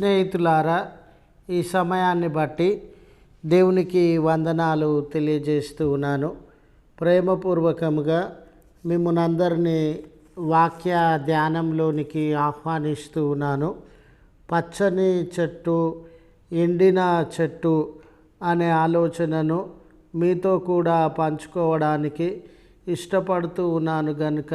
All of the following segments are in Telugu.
స్నేహితులారా ఈ సమయాన్ని బట్టి దేవునికి వందనాలు తెలియజేస్తూ ఉన్నాను. ప్రేమపూర్వకముగా మిమ్మల్ని అందరినీ వాక్య ధ్యానంలోనికి ఆహ్వానిస్తూ ఉన్నాను. పచ్చని చెట్టు ఎండిన చెట్టు అనే ఆలోచనను మీతో కూడా పంచుకోవడానికి ఇష్టపడుతూ ఉన్నాను గనుక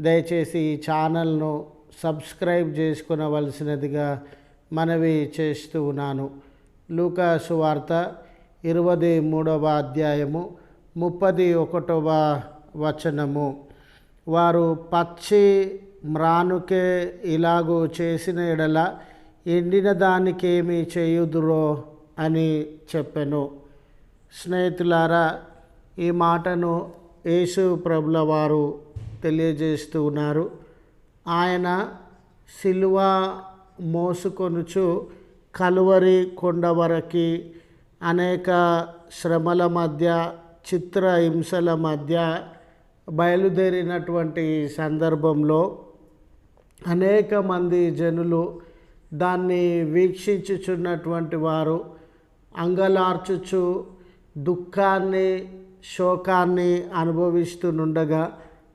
దయచేసి ఈ ఛానల్ను సబ్స్క్రైబ్ చేసుకునవలసినదిగా మనవి చేస్తూ ఉన్నాను. లూకా సువార్త ఇరవై మూడవ అధ్యాయము ముప్పది ఒకటవ వచనము. వారు పచ్చి మ్రానుకే ఇలాగూ చేసిన ఎడల ఎండిన దానికేమి చేయుదురో అని చెప్పెను. స్నేహితులారా ఈ మాటను యేసు ప్రభుల వారు తెలియజేస్తూ ఉన్నారు. ఆయన సిలువ మోసుకొనుచు కలువరి కొండ వరకి అనేక శ్రమల మధ్య చిత్ర హింసల మధ్య బయలుదేరినటువంటి సందర్భంలో అనేక మంది జనులు దాన్ని వీక్షించుచున్నటువంటి వారు అంగలార్చుచు దుఃఖాన్ని శోకాన్ని అనుభవిస్తునుండగా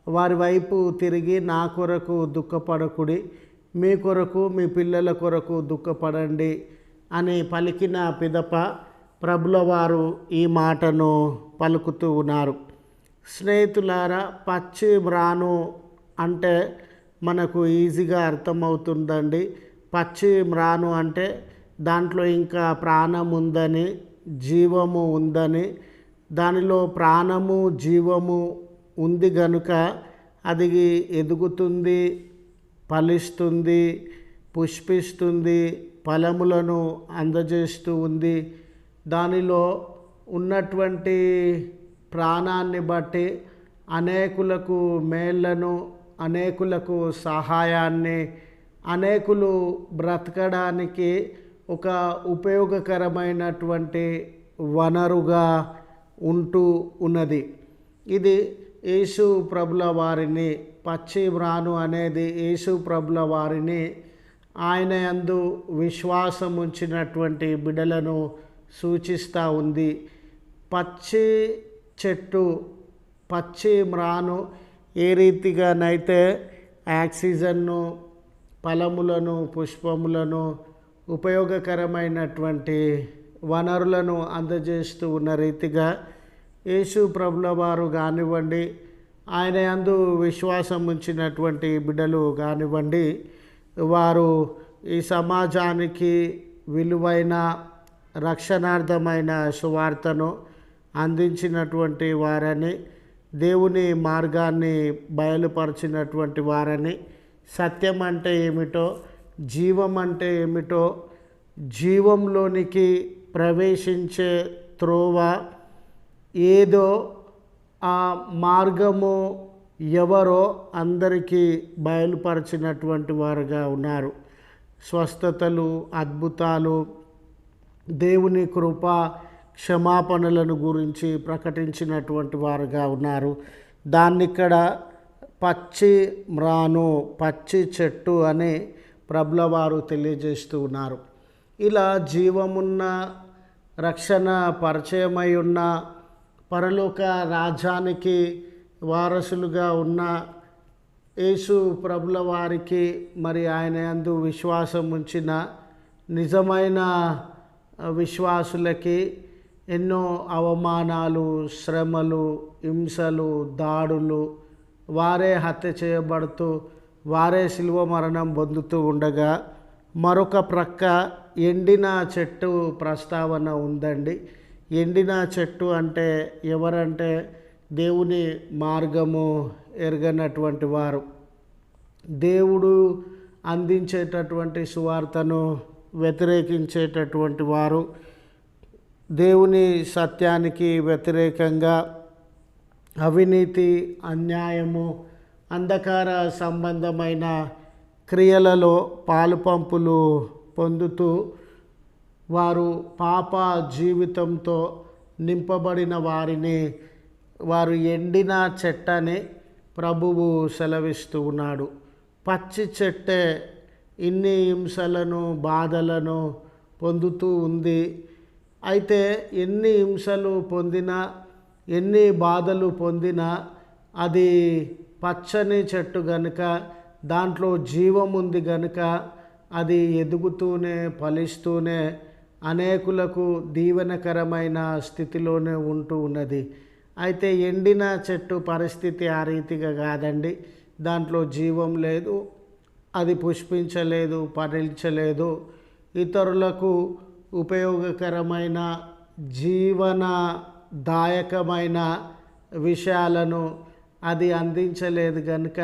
వారి వైపు తిరిగి నా కొరకు దుఃఖపడకుడి మీ కొరకు మీ పిల్లల కొరకు దుఃఖపడండి అని పలికిన పిదప ప్రభుల వారు ఈ మాటను పలుకుతూ ఉన్నారు. స్నేహితులారా పచ్చి మ్రాను అంటే మనకు ఈజీగా అర్థమవుతుందండి. పచ్చి మ్రాను అంటే దాంట్లో ఇంకా ప్రాణం ఉందని జీవము ఉందని దానిలో ప్రాణము జీవము ఉంది గనుక అది ఎదుగుతుంది ఫలిస్తుంది పుష్పిస్తుంది ఫలములను అందజేస్తూ ఉంది. దానిలో ఉన్నటువంటి ప్రాణాన్ని బట్టి అనేకులకు మేళ్ళను అనేకులకు సహాయాన్ని అనేకులు బ్రతకడానికి ఒక ఉపయోగకరమైనటువంటి వనరుగా ఉంటూ ఉన్నది. ఇది యేసు ప్రభుల వారిని పచ్చి మ్రాను అనేది యేసు ప్రభుల వారిని ఆయన యందు విశ్వాసం ఉంచినటువంటి బిడలను సూచిస్తూ ఉంది. పచ్చి చెట్టు పచ్చి మ్రాను ఏ రీతిగానైతే ఆక్సిజన్ను ఫలములను పుష్పములను ఉపయోగకరమైనటువంటి వనరులను అందజేస్తూ ఉన్న రీతిగా యేసు ప్రభుల వారు కానివ్వండి ఆయన యందు విశ్వాసం ఉంచినటువంటి బిడ్డలు కానివ్వండి వారు ఈ సమాజానికి విలువైన రక్షణార్థమైన సువార్తను అందించినటువంటి వారని దేవుని మార్గాన్ని బయలుపరిచినటువంటి వారని సత్యం అంటే ఏమిటో జీవం అంటే ఏమిటో జీవంలోనికి ప్రవేశించే త్రోవ ఏదో ఆ మార్గము ఎవరో అందరికీ బయలుపరిచినటువంటి వారుగా ఉన్నారు. స్వస్థతలు అద్భుతాలు దేవుని కృప క్షమాపణలను గురించి ప్రకటించినటువంటి వారుగా ఉన్నారు. దాన్ని ఇక్కడ పచ్చి మ్రాను పచ్చి చెట్టు అని ప్రభుల వారు తెలియజేస్తూ ఉన్నారు. ఇలా జీవమున్న రక్షణ పరిచయమై ఉన్న పరలోక రాజ్యానికి వారసులుగా ఉన్న యేసు ప్రభుల వారికి మరి ఆయన యందు విశ్వాసం ఉంచిన నిజమైన విశ్వాసులకి ఎన్నో అవమానాలు శ్రమలు హింసలు దాడులు వారే హత్య చేయబడుతూ వారే శిల్వ మరణం పొందుతూ ఉండగా మరొక ప్రక్క ఎండిన చెట్టు ప్రస్తావన ఉందండి. ఎండిన చెట్టు అంటే ఎవరంటే దేవుని మార్గము ఎరగనటువంటి వారు. దేవుడు అందించేటటువంటి సువార్తను వ్యతిరేకించేటటువంటి వారు. దేవుని సత్యానికి వ్యతిరేకంగా అవినీతి అన్యాయము అంధకార సంబంధమైన క్రియలలో పాలుపంపులు పొందుతూ వారు పాప జీవితంతో నింపబడిన వారిని వారు ఎండిన చెట్టని ప్రభువు సెలవిస్తూ ఉన్నాడు. పచ్చి చెట్టే ఇన్ని హింసలను బాధలను పొందుతూ ఉంది. అయితే ఎన్ని హింసలు పొందినా ఎన్ని బాధలు పొందినా అది పచ్చని చెట్టు గనుక దాంట్లో జీవం ఉంది గనుక అది ఎదుగుతూనే ఫలిస్తూనే అనేకులకు దీవెనకరమైన స్థితిలోనే ఉంటూ ఉన్నది. అయితే ఎండిన చెట్టు పరిస్థితి ఆ రీతిగా కాదండి. దాంట్లో జీవం లేదు అది పుష్పించలేదు ఫలించలేదు ఇతరులకు ఉపయోగకరమైన జీవనదాయకమైన విషయాలను అది అందించలేదు కనుక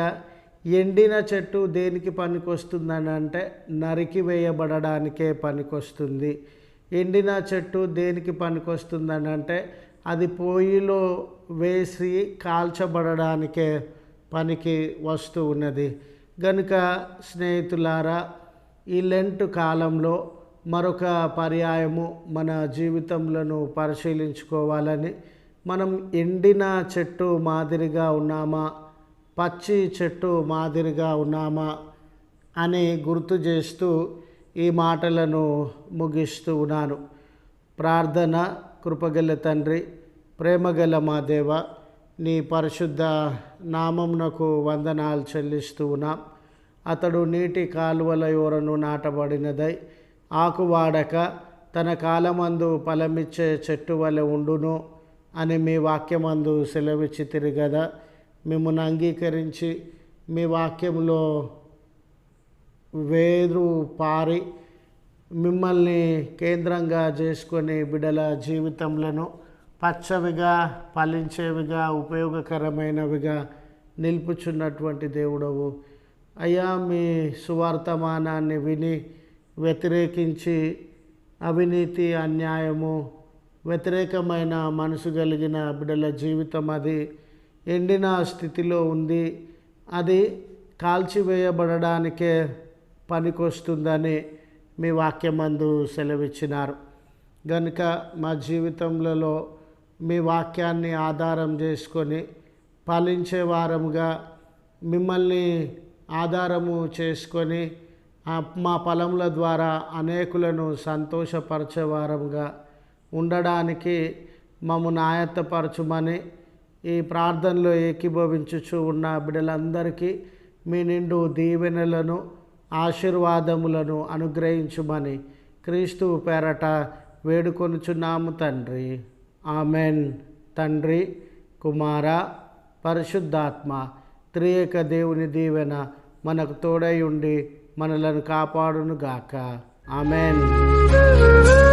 ఎండిన చెట్టు దేనికి పనికొస్తుందని అంటే నరికి వేయబడడానికే పనికొస్తుంది. ఎండిన చెట్టు దేనికి పనికొస్తుందని అంటే అది పొయ్యిలో వేసి కాల్చబడడానికే పనికి వస్తూ ఉన్నది. గనుక స్నేహితులారా ఈ లెంట్ కాలంలో మరొక పర్యాయము మన జీవితంలో పరిశీలించుకోవాలని మనం ఎండిన చెట్టు మాదిరిగా ఉన్నామా పచ్చి చెట్టు మాదిరిగా ఉన్నామా అని గుర్తు చేస్తూ ఈ మాటలను ముగిస్తూ ఉన్నాను. ప్రార్థన కృపగల తండ్రి ప్రేమగల మా దేవ నీ పరిశుద్ధ నామంనకు వందనాలు చెల్లిస్తూ ఉన్నాం. అతడు నీటి కాలువల యోరను నాటబడినదై ఆకు వాడక తన కాలమందు ఫలమిచ్చే చెట్టు వలె ఉండును అని మీ వాక్యమందు సెలవిచ్చి తిరిగదా మిమ్మల్ని అంగీకరించి మీ వాక్యంలో వేరు పారి మిమ్మల్ని కేంద్రంగా చేసుకొని బిడల జీవితంలో పచ్చవిగా ఫలించేవిగా ఉపయోగకరమైనవిగా నిలుపుచున్నటువంటి దేవుడవు. అయ్యా మీ సువార్తమానాన్ని విని వ్యతిరేకించి అవినీతి అన్యాయము వ్యతిరేకమైన మనసు కలిగిన బిడ్డల జీవితం అది ఎండిన స్థితిలో ఉంది. అది కాల్చివేయబడడానికే పనికొస్తుందని మీ వాక్యమందు సెలవిచ్చినారు. కనుక మా జీవితంలో మీ వాక్యాన్ని ఆధారం చేసుకొని పాలించే వారముగా మిమ్మల్ని ఆధారము చేసుకొని మా పొలముల ద్వారా అనేకులను సంతోషపరిచే వారముగా ఉండడానికి మమ్మల్ని ఆయత్తపరచుమని ఈ ప్రార్థనలో ఏకీభవించుచు ఉన్న బిడ్డలందరికీ మీ నిండు దీవెనలను ఆశీర్వాదములను అనుగ్రహించుమని క్రీస్తు పేరట వేడుకొనుచున్నాము తండ్రి. ఆమెన్. తండ్రి కుమార పరిశుద్ధాత్మ త్రియేక దేవుని దీవెన మనకు తోడై ఉండి మనలను కాపాడునుగాక. ఆమెన్.